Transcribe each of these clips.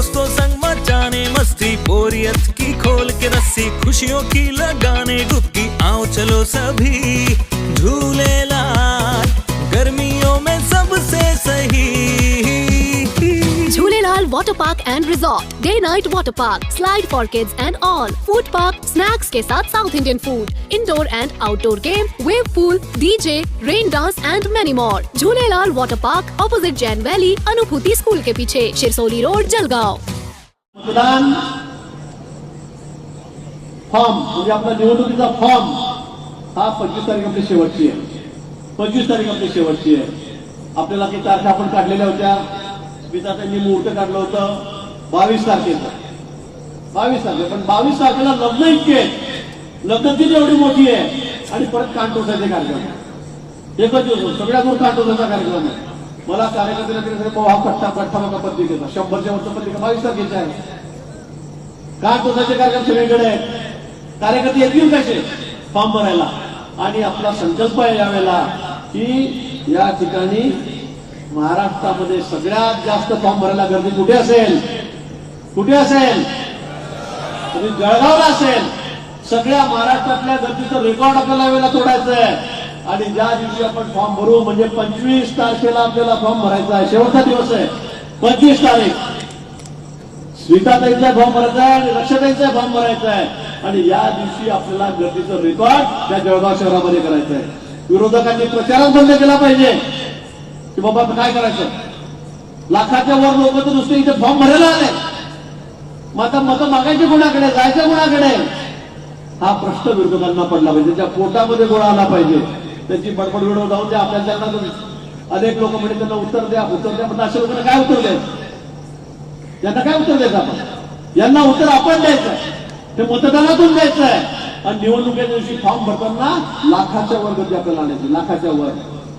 दोस्तों संग मचाने मस्ती बोरियत की खोल के रस्सी खुशियों की लगाने डुबकी आओ चलो सभी। Water park and resort day night water park slide for kids and all food park snacks के साथ south Indian food indoor and outdoor game wave pool DJ rain dance and many more Jhulelal water park opposite Jain valley Anubhuti school के पीछे Shirsoli road Jalgaon मतदान form म्हणजे आपला निवडणुकीचा form हा पंचवीस तारीख आपली शेवटची आहे पंचवीस तारीख आपली शेवटची आहे आपल्याला काही तारखा आपण काढलेल्या होत्या स्मिता त्यांनी मुहूर्त काढलं होतं बावीस तारखेचं बावीस तारखे पण बावीस तारखेला लग्न इतके आहेत. लग्न तिथे एवढी मोठी आहे. आणि परत कान कार्यक्रम एकच दिवस सगळ्या दूर कान कार्यक्रम आहे. मला कार्यकर्त्याला हा कट्टा कट्टा बघा पत्रिकेचा शंभरच्या वरचा पत्रिका बावीस तारखेचा आहे. का कार्यक्रम सगळीकडे आहेत. कार्यकर्ते येतील कसे? फॉर्म भरायला. आणि आपला संकल्प आहे यावेळेला की या ठिकाणी महाराष्ट्रामध्ये सगळ्यात जास्त फॉर्म भरायला गर्दी कुठे असेल? कुठे असेल? तुम्ही जळगावला असेल. सगळ्या महाराष्ट्रातल्या गर्दीचं रेकॉर्ड आपल्याला वेळेला तोडायचं आहे. आणि ज्या दिवशी आपण फॉर्म भरू म्हणजे पंचवीस तारखेला आपल्याला फॉर्म भरायचा आहे. शेवटचा दिवस आहे. पंचवीस तारीख. स्मिताताईचा फॉर्म भरायचा आहे आणि रक्षताईचा फॉर्म भरायचा आहे. आणि या दिवशी आपल्याला गर्दीचं रेकॉर्ड त्या जळगाव शहरामध्ये करायचं आहे. विरोधकांनी प्रचारात बंद केला पाहिजे. की बाबा आता काय करायचं? लाखाच्या वर लोक तर नुसते इथे फॉर्म भरायला आले. मग आता मतं मागायचे कोणाकडे? जायचं कोणाकडे? हा प्रश्न विरोधकांना पडला पाहिजे. त्या पोटामध्ये गोळा आला पाहिजे. त्याची बडबड विडव जाऊन द्या आपल्या त्यांना अनेक लोक म्हणजे त्यांना उत्तर द्या. उत्तर द्या पण अशा लोकांना काय उत्तर द्यायचं? यांना काय उत्तर द्यायचं आपण? यांना उत्तर आपण द्यायचं ते मतदानातून द्यायचं आहे आणि निवडणुकीच्या दिवशी फॉर्म भरताना लाखाच्या वर गर्दी आपल्याला आणायची. लाखाच्या वर.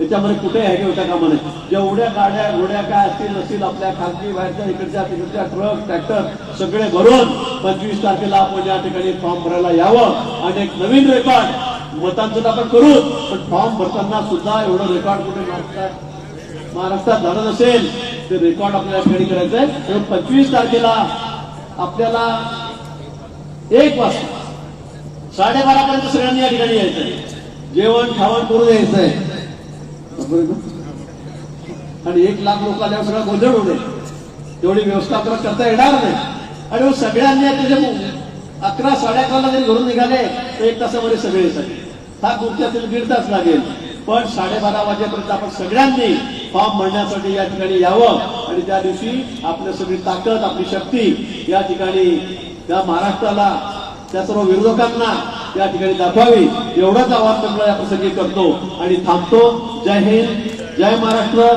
त्याच्यामध्ये कुठे आहे होत्या कामा नाही जेवढ्या गाड्या घोड्या काय असतील नसतील आपल्या खासगी बाहेरच्या इकडच्या तिकडच्या ट्रक ट्रॅक्टर सगळे भरून पंचवीस तारखेला आपण या ठिकाणी फॉर्म भरायला यावं. आणि एक नवीन रेकॉर्ड मतांचं आपण करू. पण फॉर्म भरताना सुद्धा एवढं रेकॉर्ड कुठे महाराष्ट्रात महाराष्ट्रात झालं नसेल ते रेकॉर्ड आपल्याला ठिकाणी करायचंय म्हणून पंचवीस तारखेला आपल्याला एक वाजता साडेबारा पर्यंत सगळ्यांनी या ठिकाणी यायचंय. जेवण खावण करून यायचंय. आणि एक लाख लोक आल्यावर सगळं गोंधळ होणे तेवढी व्यवस्था आपल्याला करता येणार नाही. आणि हो, सगळ्यांनी त्याचे अकरा साडे अकराला जरी घरून निघाले तर एक तासामध्ये सगळे येतात. हा गुप्त्यातील दीड तास लागेल. पण साडेबारा वाजेपर्यंत आपण सगळ्यांनी फॉर्म भरण्यासाठी या ठिकाणी यावं. आणि त्या दिवशी आपली सगळी ताकद आपली शक्ती या ठिकाणी त्या महाराष्ट्राला त्या सर्व विरोधकांना या ठिकाणी दाखवावी. आवाज आवाहन या प्रसंगी करतो. आणि थांबतो. जय हिंद. जय महाराष्ट्र.